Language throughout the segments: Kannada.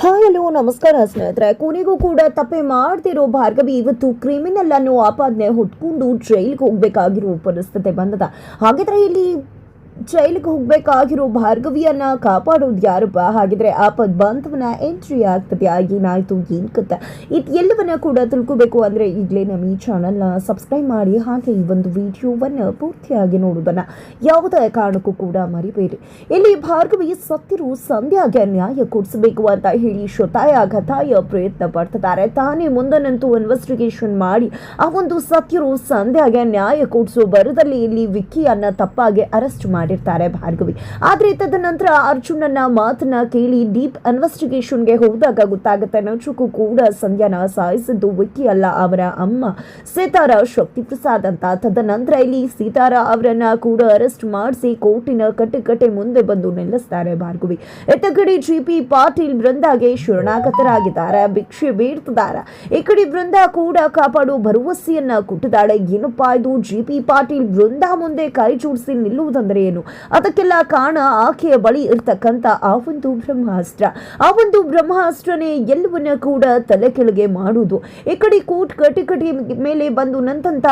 ಹಾಯ್, ಹಲೋ, ನಮಸ್ಕಾರ ಸ್ನೇಹಿತರೆ. ಕೊನೆಗೂ ಕೂಡ ತಪ್ಪೆ ಮಾಡ್ತಿರೋ ಭಾರ್ಗವಿ ಇವತ್ತು ಕ್ರಿಮಿನಲ್ ಅನ್ನೋ ಆಪಾದನೆ ಹೊತ್ಕೊಂಡು ಜೈಲ್ಗೆ ಹೋಗ್ಬೇಕಾಗಿರೋ ಪರಿಸ್ಥಿತಿ ಬಂದದ. ಹಾಗಿದ್ರೆ ಇಲ್ಲಿ ಜೈಲಿಗೆ ಹೋಗ್ಬೇಕಾಗಿರೋ ಭಾರ್ಗವಿಯನ್ನ ಕಾಪಾಡೋದು ಯಾರಪ್ಪ? ಹಾಗಿದ್ರೆ ಆಪದ್ ಬಾಂಧವನ ಎಂಟ್ರಿ ಆಗ್ತದೆ ಏನಾಯ್ತು, ಏನ್ ಕತ್ತ ಇದು ಎಲ್ಲವನ್ನ ಕೂಡ ತಿಳ್ಕೋಬೇಕು ಅಂದ್ರೆ ಈಗಲೇ ನಮ್ಮ ಈ ಚಾನಲ್ನ ಸಬ್ಸ್ಕ್ರೈಬ್ ಮಾಡಿ, ಹಾಗೆ ಈ ಒಂದು ವಿಡಿಯೋವನ್ನ ಪೂರ್ತಿಯಾಗಿ ನೋಡೋದನ್ನ ಯಾವುದೇ ಕಾರಣಕ್ಕೂ ಕೂಡ ಮರಿಬೇಡಿ. ಇಲ್ಲಿ ಭಾರ್ಗವಿ ಸತ್ತಿರು ಸಂಧ್ಯಾಗೆ ನ್ಯಾಯ ಕೊಡಿಸಬೇಕು ಅಂತ ಹೇಳಿ ಶತಾಯ ಘತಾಯ ಪ್ರಯತ್ನ ಪಡ್ತಿದ್ದಾರೆ. ತಾನೇ ಮುಂದನಂತೂ ಇನ್ವೆಸ್ಟಿಗೇಷನ್ ಮಾಡಿ, ಆ ಒಂದು ಸತ್ಯರು ಸಂಧ್ಯಾಗೆ ನ್ಯಾಯ ಕೊಡಿಸೋ ಬರದಲ್ಲಿ ಇಲ್ಲಿ ವಿಕ್ಕಿಯನ್ನ ತಪ್ಪಾಗಿ ಅರೆಸ್ಟ್ ಮಾಡಿರ್ತಾರೆ ಭಾರ್ಗವಿ. ಆದ್ರೆ ತದನಂತರ ಅರ್ಜುನನ ಮಾತನ್ನ ಕೇಳಿ ಡೀಪ್ ಇನ್ವೆಸ್ಟಿಗೇಷನ್ಗೆ ಹೋದಾಗ ಗೊತ್ತಾಗುತ್ತೆ ನೌಚುಕು ಕೂಡ ಸಂಧ್ಯಾನ ಸಾಯಿಸಿದ್ದು ವಿಕ್ಕಿ ಅಲ್ಲ, ಅವರ ಅಮ್ಮ ಸೀತಾರ ಶಕ್ತಿ ಪ್ರಸಾದ್ ಅಂತ ತದನಂತರ ಇಲ್ಲಿ ಸೀತಾರ ಅವರನ್ನ ಕೂಡ ಅರೆಸ್ಟ್ ಮಾಡಿಸಿ ಕೋರ್ಟಿನ ಕಟ್ಟೆ ಮುಂದೆ ಬಂದು ನಿಲ್ಲಿಸ್ತಾರೆ ಭಾರ್ಗವಿ. ಎತ್ತ ಕಡೆ ಜಿ ಪಿ ಪಾಟೀಲ್ ಬೃಂದಾಗೆ ಶರಣಾಗತರಾಗಿದ್ದಾರೆ, ಭಿಕ್ಷೆ ಬೀಳ್ತಿದ್ದಾರೆ. ಈ ಕಡೆ ಬೃಂದ ಕೂಡ ಕಾಪಾಡು ಭರವಸೆಯನ್ನ ಕೊಟ್ಟಿದ್ದಾಳೆ. ಏನಪ್ಪಾ ಇದು? ಜಿ ಪಿ ಪಾಟೀಲ್ ಬೃಂದ ಮುಂದೆ ಕೈ ಜೋಡಿಸಿ ನಿಲ್ಲುವುದಂದ್ರೆ ಏನು? ಅದಕ್ಕೆಲ್ಲ ಕಾರಣ ಆಕೆಯ ಬಳಿ ಇರ್ತಕ್ಕಂಥ ಆ ಒಂದು ಬ್ರಹ್ಮಾಸ್ತ್ರ. ಆ ಒಂದು ಬ್ರಹ್ಮಾಸ್ತ್ರನೇ ಎಲ್ಲವನ್ನ ಕೂಡ ತಲೆ ಕೆಳಗೆ ಮಾಡುವುದು. ಈ ಕಡೆ ಕೂಟ್ ಕಟಿ ಕಟಿ ಮೇಲೆ ಬಂದು ನಂತಂತ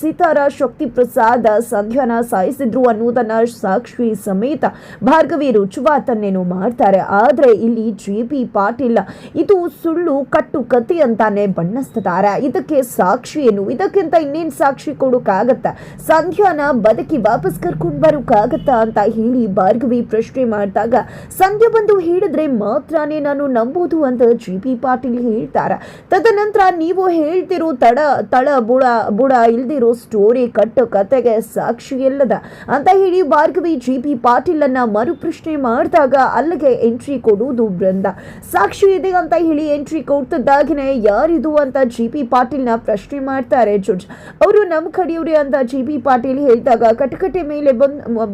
ಸೀತಾರ ಶಕ್ತಿ ಪ್ರಸಾದ ಸಂಧ್ಯಾನ ಸಾಯಿಸಿದ್ರು ಅನ್ನುವುದನ್ನ ಸಾಕ್ಷಿ ಸಮೇತ ಭಾರ್ಗವಿ ರುಜುವಾತನ್ನೇನು ಮಾಡ್ತಾರೆ. ಆದ್ರೆ ಇಲ್ಲಿ ಜಿ ಪಿ ಪಾಟೀಲ್ ಇದು ಸುಳ್ಳು ಕಟ್ಟು ಕತೆ ಅಂತಾನೆ ಬಣ್ಣಿಸ್ತಾರೆ ಇದಕ್ಕೆ ಸಾಕ್ಷಿ ಏನು? ಇದಕ್ಕಿಂತ ಇನ್ನೇನ್ ಸಾಕ್ಷಿ ಕೊಡೋಕ್ಕಾಗತ್ತ ಸಂಧ್ಯಾನ ಬದುಕಿ ವಾಪಸ್ ಕರ್ಕೊಂಡು ಬರೋಕ್ಕಾಗತ್ತಾ ಅಂತ ಹೇಳಿ ಭಾರ್ಗವಿ ಪ್ರಶ್ನೆ ಮಾಡಿದಾಗ, ಸಂಧ್ಯಾ ಬಂದು ಹೇಳಿದ್ರೆ ಮಾತ್ರನೇ ನಾನು ನಂಬೋದು ಅಂತ ಜಿ ಪಿ ಪಾಟೀಲ್ ಹೇಳ್ತಾರೆ. ತದನಂತರ ನೀವು ಹೇಳ್ತಿರೋ ತಡ, ತಳ ಬುಡ ಬುಡ ಇಲ್ದಿರೋ ಸ್ಟೋರಿ ಕಟ್ಟು ಕತೆಗೆ ಸಾಕ್ಷಿ ಇಲ್ಲದ. ಅಂತ ಹೇಳಿ ಭಾರ್ಗವಿ ಜಿ ಪಿ ಪಾಟೀಲನ್ನ ಮರುಪ್ರಶ್ನೆ ಮಾಡಿದಾಗ ಅಲ್ಲಿಗೆ ಎಂಟ್ರಿ ಕೊಡುವುದು ಬೃಂದ ಸಾಕ್ಷಿ ಇದೆ ಅಂತ ಹೇಳಿ ಎಂಟ್ರಿ ಕೊಡ್ತಿದ್ದಾಗನೇ ಯಾರಿದು ಅಂತ ಜಿ ಪಿ ಪಾಟೀಲ್ನ ಪ್ರಶ್ನೆ ಮಾಡ್ತಾರೆ ಜಡ್ಜ್ ಅವರು ನಮ್ಮ ಕಡೆಯವ್ರೆ ಅಂತ ಜಿ ಪಿ ಪಾಟೀಲ್ ಹೇಳಿದಾಗ ಕಟಕಟೆ ಮೇಲೆ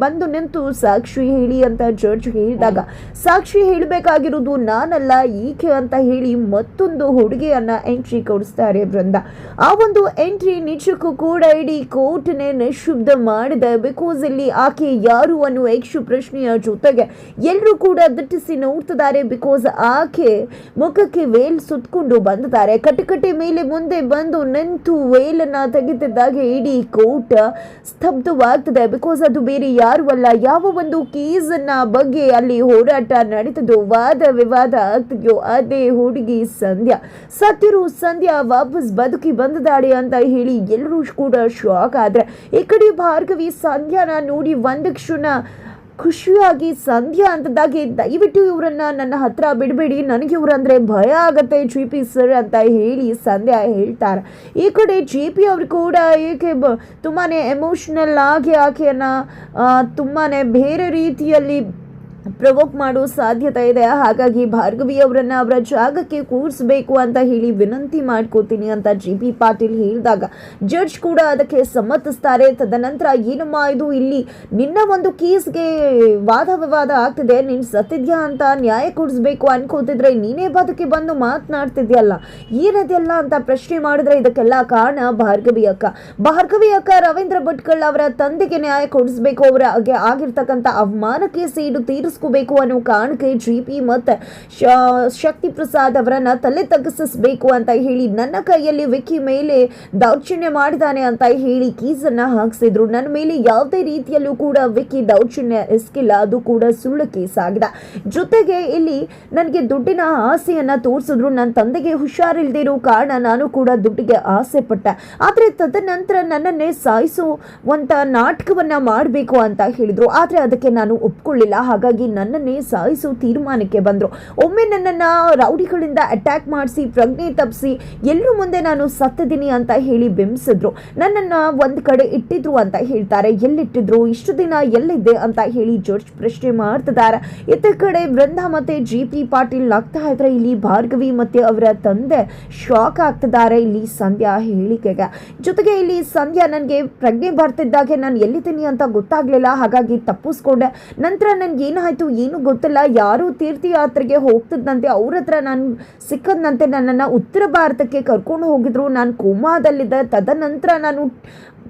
ಬಂದ್ ನಿಂತು ಸಾಕ್ಷಿ ಹೇಳಿ ಅಂತ ಜಡ್ಜ್ ಹೇಳಿದಾಗ, ಸಾಕ್ಷಿ ಹೇಳಬೇಕಾಗಿರೋದು ನಾನಲ್ಲ, ಈಕೆ ಅಂತ ಹೇಳಿ ಮತ್ತೊಂದು ಹುಡುಗಿಯನ್ನ ಎಂಟ್ರಿ ಕೊಡಿಸ್ತಾರೆ ಬೃಂದ ಆ ಒಂದು ಎಂಟ್ರಿ ನಿಜಕ್ಕೂ ಇಡೀ ಕೋರ್ಟ್ನೇ ನಿಶಬ್ದ ಮಾಡಿದೆ ಬಿಕಾಸ್ ಇಲ್ಲಿ ಆಕೆ ಯಾರು ಅನ್ನುವ ಯಕ್ಷು ಪ್ರಶ್ನೆಯ ಜೊತೆಗೆ ಎಲ್ಲರೂ ಕೂಡ ದಿಟ್ಟಿಸಿ ನೋಡ್ತಿದ್ದಾರೆ ಬಿಕಾಸ್ ಆಕೆ ಮುಖಕ್ಕೆ ವೇಲ್ ಸುತ್ಕೊಂಡು ಬಂದಿದ್ದಾರೆ. ಕಟಕಟೆ ಮೇಲೆ ಮುಂದೆ ಬಂದು ನಿಂತು ವೇಲನ್ನ ತೆಗೆದಿದ್ದಾಗ ಇಡೀ ಕೋರ್ಟ್ ಸ್ತಬ್ಧವಾಗ್ತದೆ. ಬಿಕಾಸ್ ಅದು ಬೇರೆ ಯಾರು ಅಲ್ಲ, ಯಾವ ಒಂದು ಕೇಸನ್ನ ಬಗ್ಗೆ ಅಲ್ಲಿ ಹೋರಾಟ ನಡೀತದೋ, ವಾದ ವಿವಾದ ಆಗ್ತದೆಯೋ ಅದೇ ಹುಡುಗಿ ಸಂಧ್ಯಾ. ಸತ್ತಿರು ಸಂಧ್ಯಾ ವಾಪಸ್ ಬದುಕಿ ಬಂದಿದ್ದಾಳೆ ಅಂತ ಹೇಳಿ ಎಲ್ಲರೂ ಕೂಡ ಶಾಕ್ ಆದ್ರೆ ಈ ಕಡೆ ಭಾರ್ಗವಿ, ಸಂಧ್ಯಾನ ನೋಡಿ ಒಂದು ಕ್ಷಣ ಖುಷಿಯಾಗಿ, ಸಂಧ್ಯಾ ಅಂತದಾಗಿ ದಯವಿಟ್ಟು ಇವರನ್ನ ನನ್ನ ಹತ್ರ ಬಿಡಬೇಡಿ. ನನಗೆ ಇವರಂದರೆ ಭಯ ಆಗತ್ತೆ ಜಿ ಪಿ ಸರ್ ಅಂತ ಹೇಳಿ ಸಂಧ್ಯಾ ಹೇಳ್ತಾರೆ. ಈ ಕಡೆ ಜಿ ಪಿ ಅವರು ಕೂಡ ಏಕೆ ಬ ತುಂಬಾನೇ ಎಮೋಷ್ನಲ್ ಆಗಿ ಆಕೆಯನ್ನ ತುಂಬಾ ಬೇರೆ ರೀತಿಯಲ್ಲಿ ಪ್ರವೋಕ್ ಮಾಡೋ ಸಾಧ್ಯತೆ ಇದೆ. ಹಾಗಾಗಿ ಭಾರ್ಗವಿ ಅವರನ್ನ ಅವರ ಜಾಗಕ್ಕೆ ಕೂರಿಸಬೇಕು ಅಂತ ಹೇಳಿ ವಿನಂತಿ ಮಾಡ್ಕೋತೀನಿ ಅಂತ ಜಿ ಪಿ ಪಾಟೀಲ್ ಹೇಳಿದಾಗ. ಜಡ್ಜ್ ಕೂಡ ಅದಕ್ಕೆ ಸಮ್ಮತಿಸ್ತಾರೆ. ತದನಂತರ ಏನಮ್ಮ ಇದು? ಇಲ್ಲಿ ನಿನ್ನ ಒಂದು ಕೇಸ್ಗೆ ವಾದ ವಿವಾದ ಆಗ್ತಿದೆ. ನೀನು ಸತ್ತಿದ್ಯಾ ಅಂತ ನ್ಯಾಯ ಕೊಡಿಸ್ಬೇಕು ಅನ್ಕೋತಿದ್ರೆ ನೀನೇ ಬದುಕಿ ಬಂದು ಮಾತನಾಡ್ತಿದ್ಯಲ್ಲ. ಏನದೆಲ್ಲ ಅಂತ ಪ್ರಶ್ನೆ ಮಾಡಿದ್ರೆ ಇದಕ್ಕೆಲ್ಲ ಕಾರಣ ಭಾರ್ಗವಿ ಅಕ್ಕ. ಭಾರ್ಗವಿ ಅಕ್ಕ, ರವೀಂದ್ರ ಭಟ್ಕಳ್ ಅವರ ತಂದೆಗೆ ನ್ಯಾಯ ಕೊಡಿಸ್ಬೇಕು. ಅವರ ಆಗಿರ್ತಕ್ಕಂಥ ಅವಮಾನಕ್ಕೆ ಸೇಡು ತೀರಿಸ್ಕೋಬೇಕು ಅನ್ನೋ ಕಾರಣಕ್ಕೆ ಜಿ ಪಿ ಮತ್ತು ಶಕ್ತಿ ಪ್ರಸಾದ್ ಅವರನ್ನ ತಲೆ ತಗ್ಗಿಸಬೇಕು ಅಂತ ಹೇಳಿ ನನ್ನ ಕೈಯಲ್ಲಿ ವಿಕ್ಕಿ ಮೇಲೆ ದೌರ್ಜನ್ಯ ಮಾಡಿದಾನೆ ಅಂತ ಹೇಳಿ ಕೀಸನ್ನ ಹಾಕ್ಸಿದ್ರು. ನನ್ನ ಮೇಲೆ ಯಾವುದೇ ರೀತಿಯಲ್ಲೂ ಕೂಡ ವಿಕ್ಕಿ ದೌರ್ಜನ್ಯ ಎಸ್ಕಿಲ್ಲ. ಅದು ಕೂಡ ಸುಳ್ಳು ಕೇಸ್ ಆಗಿದೆ ಜೊತೆಗೆ ಇಲ್ಲಿ ನನಗೆ ದುಡ್ಡಿನ ಆಸೆಯನ್ನ ತೋರಿಸಿದ್ರು. ನನ್ನ ತಂದೆಗೆ ಹುಷಾರಿಲ್ದಿರೋ ಕಾರಣ ನಾನು ಕೂಡ ದುಡ್ಡಿಗೆ ಆಸೆ ಪಟ್ಟೆ. ಆದ್ರೆ ತದನಂತರ ನನ್ನನ್ನೇ ಸಾಯಿಸುವಂತ ನಾಟಕವನ್ನ ಮಾಡಬೇಕು ಅಂತ ಹೇಳಿದ್ರು. ಆದ್ರೆ ಅದಕ್ಕೆ ನಾನು ಒಪ್ಕೊಳ್ಳಿಲ್ಲ. ಹಾಗಾಗಿ ನನ್ನನ್ನೇ ಸಾಯಿಸೋ ತೀರ್ಮಾನಕ್ಕೆ ಬಂದರು. ಒಮ್ಮೆ ನನ್ನನ್ನು ರೌಡಿಗಳಿಂದ ಅಟ್ಯಾಕ್ ಮಾಡಿಸಿ, ಪ್ರಜ್ಞೆ ತಪ್ಪಿಸಿ ಎಲ್ಲರೂ ಮುಂದೆ ನಾನು ಸತ್ತಿದ್ದೀನಿ ಅಂತ ಹೇಳಿ ಬಿಂಬಿಸಿದ್ರು. ನನ್ನನ್ನು ಒಂದು ಕಡೆ ಇಟ್ಟಿದ್ರು ಅಂತ ಹೇಳ್ತಾರೆ. ಎಲ್ಲಿಟ್ಟಿದ್ರು? ಇಷ್ಟು ದಿನ ಎಲ್ಲಿದ್ದೆ ಅಂತ ಹೇಳಿ ಜೋರ್ಜ್ ಪ್ರಶ್ನೆ ಮಾಡ್ತಿದ್ದಾರೆ. ಇತ್ತ ಕಡೆ ವೃಂದ ಮತ್ತೆ ಜಿ ಪಿ ಪಾಟೀಲ್ ನಗ್ತಾ ಇದ್ರೆ ಇಲ್ಲಿ ಭಾರ್ಗವಿ ಮತ್ತು ಅವರ ತಂದೆ ಶಾಕ್ ಆಗ್ತಿದ್ದಾರೆ ಇಲ್ಲಿ ಸಂಧ್ಯಾ ಹೇಳಿಕೆಗೆ. ಜೊತೆಗೆ ಇಲ್ಲಿ ಸಂಧ್ಯಾ ನನಗೆ ಪ್ರಜ್ಞೆ ಬರ್ತಿದ್ದಾಗೆ ನಾನು ಎಲ್ಲಿದ್ದೀನಿ ಅಂತ ಗೊತ್ತಾಗಲಿಲ್ಲ. ಹಾಗಾಗಿ ತಪ್ಪಿಸ್ಕೊಂಡೆ. ನಂತರ ನನ್ಗೆ ಏನಾಯ್ತು ಏನು ಗೊತ್ತಿಲ್ಲ. ಯಾರು ತೀರ್ಥಯಾತ್ರೆಗೆ ಹೋಗ್ತಿದ್ದಂತೆ, ಅವ್ರ ಹತ್ರ ನಾನು ಸಿಕ್ಕದಂತೆ ನನ್ನನ್ನು ಉತ್ತರ ಭಾರತಕ್ಕೆ ಕರ್ಕೊಂಡು ಹೋಗಿದ್ರು. ನಾನು ಕೋಮಾದಲ್ಲಿದ್ದ. ತದನಂತರ ನಾನು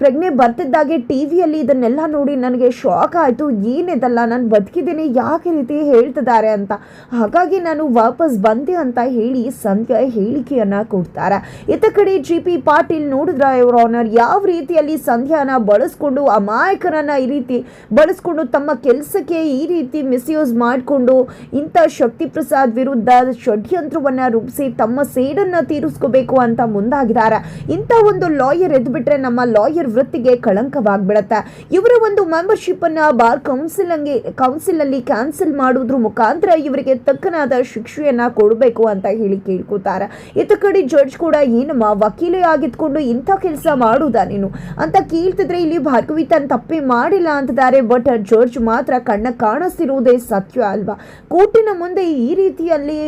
ಪ್ರಜ್ಞೆ ಬರ್ತಿದ್ದಾಗೆ ಟಿ ವಿಯಲ್ಲಿ ಇದನ್ನೆಲ್ಲ ನೋಡಿ ನನಗೆ ಶಾಕ್ ಆಯಿತು. ಏನಿದಲ್ಲ, ನಾನು ಬದುಕಿದ್ದೀನಿ, ಯಾಕೆ ರೀತಿ ಹೇಳ್ತಿದ್ದಾರೆ ಅಂತ. ಹಾಗಾಗಿ ನಾನು ವಾಪಸ್ ಬಂದೆ ಅಂತ ಹೇಳಿ ಸಂಧ್ಯಾ ಹೇಳಿಕೆಯನ್ನು ಕೊಡ್ತಾರೆ. ಇತ್ತ ಕಡೆ ಜಿ ಪಿ ಪಾಟೀಲ್ ನೋಡಿದ್ರ ಇವ್ರ ಆನರ್ ಯಾವ ರೀತಿಯಲ್ಲಿ ಸಂಧ್ಯಾನ ಬಳಸ್ಕೊಂಡು, ಅಮಾಯಕರನ್ನು ಈ ರೀತಿ ಬಳಸ್ಕೊಂಡು, ತಮ್ಮ ಕೆಲಸಕ್ಕೆ ಈ ರೀತಿ ಮಿಸ್ಯೂಸ್ ಮಾಡಿಕೊಂಡು, ಇಂಥ ಶಕ್ತಿ ಪ್ರಸಾದ್ ವಿರುದ್ಧ ಷಡ್ಯಂತ್ರವನ್ನು ರೂಪಿಸಿ, ತಮ್ಮ ಸೇಡನ್ನು ತೀರಿಸ್ಕೋಬೇಕು ಅಂತ ಮುಂದಾಗಿದ್ದಾರೆ. ಇಂಥ ಒಂದು ಲಾಯರ್ ಎದ್ಬಿಟ್ರೆ ನಮ್ಮ ಲಾಯರ್ ವೃತ್ತಿಗೆ ಕಳಂಕವಾಗ್ಬಿಡತ್ತೆ. ಇವರ ಒಂದು ಮೆಂಬರ್ಶಿಪ್ ಅನ್ನ ಬಾರ್ ಕೌನ್ಸಿಲ್ ಕೌನ್ಸಿಲ್ ಅಲ್ಲಿ ಕ್ಯಾನ್ಸಲ್ ಮಾಡೋದ್ರ ಮುಖಾಂತರ ಇವರಿಗೆ ತಕ್ಕನಾದ ಶಿಕ್ಷೆಯನ್ನ ಕೊಡಬೇಕು ಅಂತ ಹೇಳಿ ಕೇಳ್ಕೊತಾರೆ. ಇತ್ತ ಕಡೆ ಜಡ್ಜ್ ಕೂಡ ಏನಮ್ಮ, ವಕೀಲೆ ಆಗಿದ್ಕೊಂಡು ಇಂಥ ಕೆಲಸ ಮಾಡುವುದಾ ನೀನು? ಅಂತ ಕೇಳ್ತಿದ್ರೆ ಇಲ್ಲಿ ಭಾರ್ಗವಿ ತನ್ನ ತಪ್ಪೇ ಮಾಡಿಲ್ಲ ಅಂತಿದ್ದಾರೆ ಬಟ್ ಜಡ್ಜ್ ಮಾತ್ರ ಕಣ್ಣ ಕಾಣಿಸ್ತಿರುವುದೇ ಸತ್ಯ ಅಲ್ವಾ? ಕೋರ್ಟಿನ ಮುಂದೆ ಈ ರೀತಿಯಲ್ಲಿ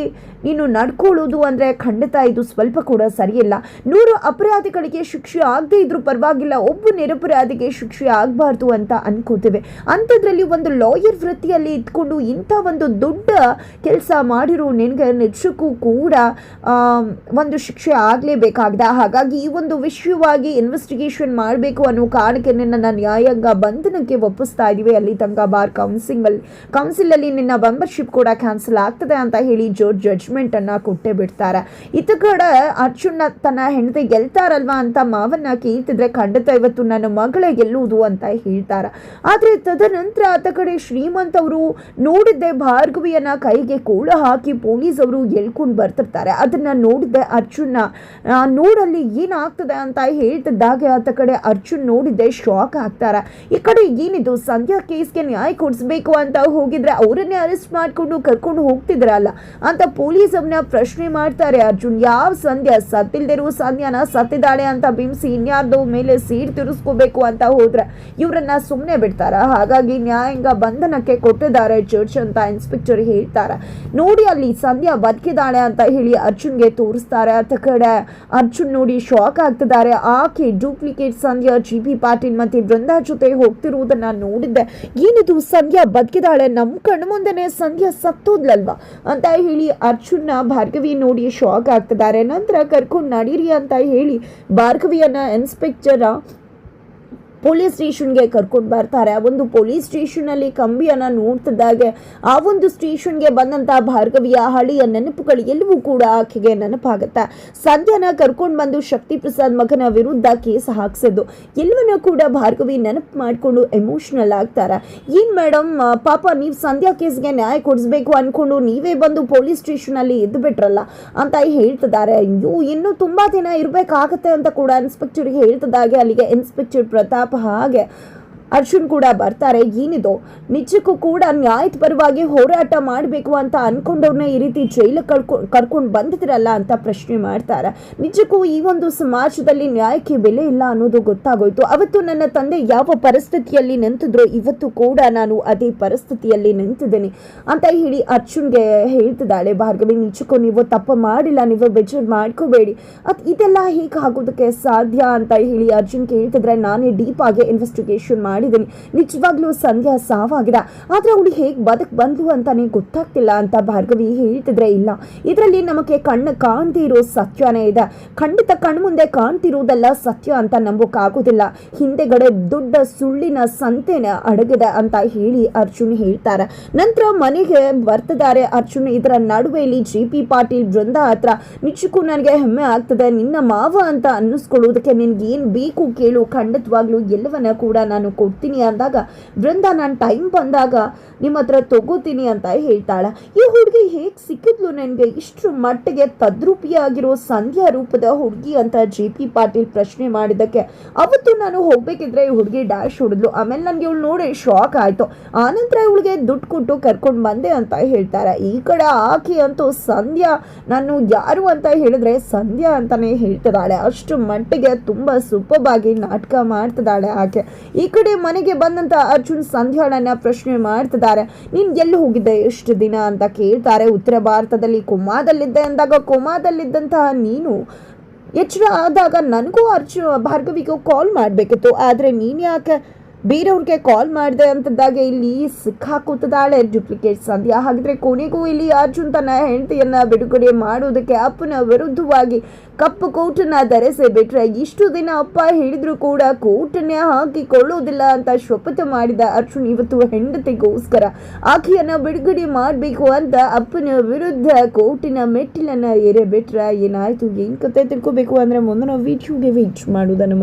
ನೀನು ನಡ್ಕೊಳ್ಳೋದು ಅಂದ್ರೆ ಖಂಡಿತ ಇದು ಸ್ವಲ್ಪ ಕೂಡ ಸರಿಯಿಲ್ಲ. ನೂರು ಅಪರಾಧಿಗಳಿಗೆ ಶಿಕ್ಷೆ ಆಗದೇ ಇದ್ರೂ ಪರವಾಗಿಲ್ಲ, ಒಬ್ಬ ನಿರಪರಾಧಿಗೆ ಶಿಕ್ಷೆ ಆಗಬಾರ್ದು ಅಂತ ಅನ್ಕೋತೇವೆ. ಅಂಥದ್ರಲ್ಲಿ ಒಂದು ಲಾಯರ್ ವೃತ್ತಿಯಲ್ಲಿ ಇದ್ಕೊಂಡು ಇಂಥ ಒಂದು ದೊಡ್ಡ ಕೆಲಸ ಮಾಡಿರೋ ನಿನಗೆ ನಿಜಕ್ಕೂ ಕೂಡ ಒಂದು ಶಿಕ್ಷೆ ಆಗಲೇಬೇಕಾಗಿದೆ. ಹಾಗಾಗಿ ಈ ಒಂದು ವಿಷಯವಾಗಿ ಇನ್ವೆಸ್ಟಿಗೇಷನ್ ಮಾಡಬೇಕು ಅನ್ನೋ ಕಾರಣಕ್ಕೆ ನಿನ್ನ ನ್ಯಾಯಾಂಗ ಬಂಧನಕ್ಕೆ ಒಪ್ಪಿಸ್ತಾ ಇದೀವಿ. ಅಲ್ಲಿ ತನಕ ಬಾರ್ ಕೌನ್ಸಿಲ್ ಅಲ್ಲಿ ಕೌನ್ಸಿಲ್ ಅಲ್ಲಿ ನಿನ್ನ ಮೆಂಬರ್ಶಿಪ್ ಕೂಡ ಕ್ಯಾನ್ಸಲ್ ಆಗ್ತದೆ ಅಂತ ಹೇಳಿ ಜೋರ್ ಜಡ್ಜ್ಮೆಂಟ್ ಅನ್ನ ಕೊಟ್ಟೆ ಬಿಡ್ತಾರೆ. ಇತ್ತ ಕಡೆ ಅರ್ಜುನ್ ತನ್ನ ಹೆಂಡತಿ ಗೆಲ್ತಾರಲ್ವಾ ಅಂತ ಮಾವನ್ನ ಕೇಳ್ತಿದ್ರೆ ಖಂಡಿತ ಇವತ್ತು ನನ್ನ ಮಗಳೇ ಗೆಲ್ಲುವುದು ಅಂತ ಹೇಳ್ತಾರೆ. ಆದ್ರೆ ತದನಂತರ ಆತ ಕಡೆ ಶ್ರೀಮಂತ್ ಅವರು ನೋಡಿದ್ದೆ ಭಾರ್ಗವಿಯನ್ನ ಕೈಗೆ ಕೋಳ ಹಾಕಿ ಪೊಲೀಸ್ ಅವರು ಎಳ್ಕೊಂಡು ಬರ್ತಿರ್ತಾರೆ. ಅದನ್ನ ನೋಡಿದ್ದೆ ಅರ್ಜುನ್ನ ನೋಡಲ್ಲಿ ಏನಾಗ್ತದೆ ಅಂತ ಹೇಳ್ತಿದ್ದಾಗೆ ಆತ ಕಡೆ ಅರ್ಜುನ್ ನೋಡಿದ್ದೆ ಶಾಕ್ ಆಗ್ತಾರೆ. ಈ ಕಡೆ ಏನಿದು? ಸಂಧ್ಯಾ ಕೇಸ್ಗೆ ನ್ಯಾಯ ಕೊಡಿಸ್ಬೇಕು ಅಂತ ಹೋಗಿದ್ರೆ ಅವರನ್ನೇ ಅರೆಸ್ಟ್ ಮಾಡ್ಕೊಂಡು ಕರ್ಕೊಂಡು ಹೋಗ್ತಿದ್ರಲ್ಲ ಅಂತ ಪೊಲೀಸ್ ಅವ್ರನ್ನ ಪ್ರಶ್ನೆ ಮಾಡ್ತಾರೆ ಅರ್ಜುನ್. ಯಾವ ಸಂಧ್ಯಾ? ಸತ್ತಿಲ್ದಿರೋ ಸಂಧ್ಯಾನ ಸತ್ತಿದ್ದಾಳೆ ಅಂತ ಬಿಂಬಿಸಿ ಇನ್ಯಾರ್ದೋ ಮೇಲೆ ಸೀಟ್ ತಿರುಸ್ಕೋಬೇಕು ಅಂತ ಹೋದ್ರೆ ಇವರನ್ನ ಸುಮ್ಮನೆ ಬಿಡ್ತಾರ? ಹಾಗಾಗಿ ನ್ಯಾಯಾಂಗ ಬಂಧನಕ್ಕೆ ಕೊಟ್ಟಿದ್ದಾರೆ ಜಡ್ಜ್ ಅಂತ ಇನ್ಸ್ಪೆಕ್ಟರ್ ಹೇಳ್ತಾರ. ನೋಡಿ ಅಲ್ಲಿ ಸಂಧ್ಯಾ ಬದುಕಿದಾಳೆ ಅಂತ ಹೇಳಿ ಅರ್ಜುನ್ಗೆ ತೋರಿಸ್ತಾರೆ. ಅತ್ತ ಕಡೆ ಅರ್ಜುನ್ ನೋಡಿ ಶಾಕ್ ಆಗ್ತಿದ್ದಾರೆ. ಆಕೆ duplicate Sandhya G P Patil ಮತ್ತೆ ಬೃಂದಾ ಜೊತೆ ಹೋಗ್ತಿರುವುದನ್ನ ನೋಡಿದ್ದೆ. ಏನಿದು ಸಂಧ್ಯಾ ಬದುಕಿದಾಳೆ ನಮ್ಮ ಕಣ್ಮುಂದೆನೆ ಸಂಧ್ಯಾ ಸತ್ತೋದ್ಲಲ್ವಾ? ಅಂತ ಹೇಳಿ ಅರ್ಜುನ್ನ ಭಾರ್ಗವಿ ನೋಡಿ ಶಾಕ್ ಆಗ್ತಿದ್ದಾರೆ. ನಂತರ ಕರ್ಕೊಂಡು ನಡೀರಿ ಅಂತ ಹೇಳಿ ಭಾರ್ಗವಿಯನ್ನ ಇನ್ಸ್ಪೆಕ್ಟರ್ ಪೊಲೀಸ್ ಸ್ಟೇಷನ್ಗೆ ಕರ್ಕೊಂಡು ಬರ್ತಾರೆ. ಆ ಒಂದು ಪೊಲೀಸ್ ಸ್ಟೇಷನಲ್ಲಿ ಕಂಬಿಯನ್ನ ನೋಡ್ತಿದ್ದಾಗೆ ಆ ಒಂದು ಸ್ಟೇಷನ್ಗೆ ಬಂದಂತ ಭಾರ್ಗವಿಯ ಹಳೆಯ ನೆನಪುಗಳು ಎಲ್ಲವೂ ಕೂಡ ಆಕೆಗೆ ನೆನಪಾಗುತ್ತೆ. ಸಂಧ್ಯಾನ ಕರ್ಕೊಂಡು ಬಂದು ಶಕ್ತಿ ಪ್ರಸಾದ್ ಮಗನ ವಿರುದ್ಧ ಕೇಸ್ ಹಾಕ್ಸಿದ್ದು. ಎಲ್ಲವನ್ನೂ ಕೂಡ ಭಾರ್ಗವಿ ನೆನಪು ಮಾಡಿಕೊಂಡು ಎಮೋಷನಲ್ ಆಗ್ತಾರೆ. ಏನ್ ಮೇಡಮ್ ಪಾಪ ನೀವು ಸಂಧ್ಯಾ ಕೇಸ್ಗೆ ನ್ಯಾಯ ಕೊಡಿಸ್ಬೇಕು ಅನ್ಕೊಂಡು ನೀವೇ ಬಂದು ಪೊಲೀಸ್ ಸ್ಟೇಷನಲ್ಲಿ ಎದ್ದು ಬಿಟ್ರಲ್ಲ ಅಂತ ಹೇಳ್ತಿದ್ದಾರೆ. ಅಯ್ಯೋ, ಇನ್ನೂ ತುಂಬಾ ದಿನ ಇರಬೇಕಾಗತ್ತೆ ಅಂತ ಕೂಡ ಇನ್ಸ್ಪೆಕ್ಟರ್ಗೆ ಹೇಳ್ತಿದ್ದಾಗೆ. ಅಲ್ಲಿಗೆ ಇನ್ಸ್ಪೆಕ್ಟರ್ ಪ್ರತಾಪ್ ಹಾಗೆ ಅರ್ಜುನ್ ಕೂಡ ಬರ್ತಾರೆ. ಏನಿದು? ನಿಜಕ್ಕೂ ಕೂಡ ನ್ಯಾಯದ ಪರವಾಗಿ ಹೋರಾಟ ಮಾಡಬೇಕು ಅಂತ ಅನ್ಕೊಂಡವ್ರನ್ನ ಈ ರೀತಿ ಜೈಲು ಕಳ್ಕೊ, ಕರ್ಕೊಂಡು ಬಂದಿದ್ರಲ್ಲ ಅಂತ ಪ್ರಶ್ನೆ ಮಾಡ್ತಾರೆ. ನಿಜಕ್ಕೂ ಈ ಒಂದು ಸಮಾಜದಲ್ಲಿ ನ್ಯಾಯಕ್ಕೆ ಬೆಲೆ ಇಲ್ಲ ಅನ್ನೋದು ಗೊತ್ತಾಗೋಯ್ತು. ಅವತ್ತು ನನ್ನ ತಂದೆ ಯಾವ ಪರಿಸ್ಥಿತಿಯಲ್ಲಿ ನಿಂತಿದ್ರು ಇವತ್ತು ಕೂಡ ನಾನು ಅದೇ ಪರಿಸ್ಥಿತಿಯಲ್ಲಿ ನಿಂತಿದ್ದೇನೆ ಅಂತ ಹೇಳಿ ಅರ್ಜುನ್ಗೆ ಹೇಳ್ತಿದ್ದಾಳೆ ಭಾರ್ಗವಿ. ನಿಜಕ್ಕೂ ನೀವು ತಪ್ಪು ಮಾಡಿಲ್ಲ, ನೀವು ಬೆಜರ್ ಮಾಡ್ಕೋಬೇಡಿ. ಅದ್ ಇದೆಲ್ಲ ಹೇಗೆ ಆಗೋದಕ್ಕೆ ಸಾಧ್ಯ ಅಂತ ಹೇಳಿ ಅರ್ಜುನ್ ಕೇಳ್ತಿದ್ರೆ ನಾನೇ ಡೀಪ್ ಆಗಿ ಇನ್ವೆಸ್ಟಿಗೇಷನ್ ಮಾಡಿದ್ದೀನಿ. ನಿಜವಾಗ್ಲೂ ಸಂಧ್ಯಾ ಸಾವಾಗಿದೆ. ಆದರೆ ಅವಳು ಹೇಗೆ ಬದುಕ್ ಬಂದ್ಲು ಅಂತಾನೆ ಗೊತ್ತಾಗ್ತಿಲ್ಲ ಅಂತ ಭಾರ್ಗವಿ ಹೇಳ್ತಿದ್ರೆ ಇಲ್ಲ. ಇದರಲ್ಲಿ ನಮಗೆ ಕಣ್ಣು ಕಾಣ್ದೇ ಇರೋ ಸತ್ಯನೇ ಇದೆ. ಖಂಡಿತ ಕಣ್ಮುಂದೆ ಕಾಣ್ತಿರುವುದೆಲ್ಲ ಸತ್ಯ ಅಂತ ನಂಬೋಕ್ಕಾಗೋದಿಲ್ಲ. ಹಿಂದೆಗಡೆ ದೊಡ್ಡ ಸುಳ್ಳಿನ ಸಂತೆನ ಅಡಗಿದೆ ಅಂತ ಹೇಳಿ ಅರ್ಜುನ್ ಹೇಳ್ತಾರೆ. ನಂತರ ಮನೆಗೆ ಬರ್ತಿದ್ದಾರೆ. ಅರ್ಜುನ್ ಇದರ ನಡುವೆಯಲ್ಲಿ ಜಿ ಪಿ ಪಾಟೀಲ್ ಬೃಂದ ಹತ್ರ, ನಿಜಕ್ಕೂ ನನಗೆ ಹೆಮ್ಮೆ ಆಗ್ತದೆ. ನಿನ್ನ ಮಾವ ಅಂತ ಅನ್ನಿಸ್ಕೊಳ್ಳೋದಕ್ಕೆ ನಿನ್ಗೆ ಏನು ಬೇಕು ಕೇಳು. ಖಂಡಿತವಾಗ್ಲೂ ಎಲ್ಲವನ್ನ ಕೂಡ ನಾನು ಕೊಡ್ತೀನಿ ಅಂದಾಗ ಬೃಂದ ನಾನು ಟೈಮ್ ಬಂದಾಗ ನಿಮ್ಮ ಹತ್ರ ತಗೋತೀನಿ ಅಂತ ಹೇಳ್ತಾಳೆ. ಈ ಹುಡುಗಿ ಹೇಗೆ ಸಿಕ್ಕಿದ್ಲು ನನಗೆ? ಇಷ್ಟು ಮಟ್ಟಿಗೆ ತದ್ರೂಪಿಯಾಗಿರೋ ಸಂಧ್ಯಾ ರೂಪದ ಹುಡುಗಿ ಅಂತ ಜೆ ಪಿ ಪಾಟೀಲ್ ಪ್ರಶ್ನೆ ಮಾಡಿದ್ದಕ್ಕೆ ಅವತ್ತು ನಾನು ಹೋಗ್ಬೇಕಿದ್ರೆ ಈ ಹುಡುಗಿ ಡ್ಯಾಶ್ ಹೊಡೆದ್ಲು. ಆಮೇಲೆ ನನಗೆ ಇವಳು ನೋಡಿ ಶಾಕ್ ಆಯಿತು. ಆನಂತರ ಇವಳಿಗೆ ದುಡ್ಡು ಕೊಟ್ಟು ಕರ್ಕೊಂಡು ಬಂದೆ ಅಂತ ಹೇಳ್ತಾರೆ. ಈ ಕಡೆ ಆಕೆ ಅಂತೂ ಸಂಧ್ಯಾ ನಾನು ಯಾರು ಅಂತ ಹೇಳಿದ್ರೆ ಸಂಧ್ಯಾ ಅಂತಾನೆ ಹೇಳ್ತಿದ್ದಾಳೆ. ಅಷ್ಟು ಮಟ್ಟಿಗೆ ತುಂಬ ಸೂಪರ್ಬಾಗಿ ನಾಟಕ ಮಾಡ್ತಿದ್ದಾಳೆ ಆಕೆ. ಈ ಕಡೆ ಮನೆಗೆ ಬಂದಂತ ಅರ್ಜುನ್ ಸಂಧ್ಯಾಳನ್ನ ಪ್ರಶ್ನೆ ಮಾಡ್ತಿದ್ದಾರೆ. ನೀನ್ ಎಲ್ಲಿ ಹೋಗಿದ್ದೆ ಎಷ್ಟು ದಿನ ಅಂತ ಕೇಳ್ತಾರೆ. ಉತ್ತರ ಭಾರತದಲ್ಲಿ ಕುಮಾದಲ್ಲಿದ್ದೆ ಅಂದಾಗ ಕುಮಾದಲ್ಲಿದ್ದಂತಹ ನೀನು ಎಚ್ಚರ ಆದಾಗ ನನಗೂ ಅರ್ಜು ಭಾರ್ಗವಿಗೂ ಕಾಲ್ ಮಾಡಬೇಕಿತ್ತು. ಆದರೆ ನೀನು ಯಾಕೆ ಬೇರೆಯವ್ರಿಗೆ ಕಾಲ್ ಮಾಡಿದೆ ಅಂತಂದಾಗ ಇಲ್ಲಿ ಸಿಕ್ಕಾಕೂತಿದ್ದಾಳೆ ಡುಪ್ಲಿಕೇಟ್ ಸಂಧ್ಯಾ. ಹಾಗಿದ್ರೆ ಕೊನೆಗೂ ಇಲ್ಲಿ ಅರ್ಜುನ್ ತನ್ನ ಹೆಂಡತಿಯನ್ನ ಬಿಡುಗಡೆ ಮಾಡೋದಕ್ಕೆ ಅಪ್ಪನ ವಿರುದ್ಧವಾಗಿ ಕಪ್ಪು ಕೋಟನ್ನ ಧರಿಸಿ ಬಿಟ್ರೆ ಇಷ್ಟು ದಿನ ಅಪ್ಪ ಹೇಳಿದ್ರು ಕೂಡ ಕೋಟನ್ನೇ ಹಾಕಿಕೊಳ್ಳೋದಿಲ್ಲ ಅಂತ ಶಪಥ ಮಾಡಿದ ಅರ್ಜುನ್ ಇವತ್ತು ಹೆಂಡತಿಗೋಸ್ಕರ ಆಕೆಯನ್ನ ಬಿಡುಗಡೆ ಮಾಡಬೇಕು ಅಂತ ಅಪ್ಪನ ವಿರುದ್ಧ ಕೋಟಿನ ಮೆಟ್ಟಿಲನ್ನ ಏರೆ ಬಿಟ್ರೆ ಏನಾಯ್ತು? ಏನ್ ಕತೆ ತಿಳ್ಕೊಬೇಕು ಅಂದ್ರೆ ಮುಂದಿನ ವಿಡಿಯೋಗೆ ಮಾಡೋದ ಮಾಡುವುದನ್ನು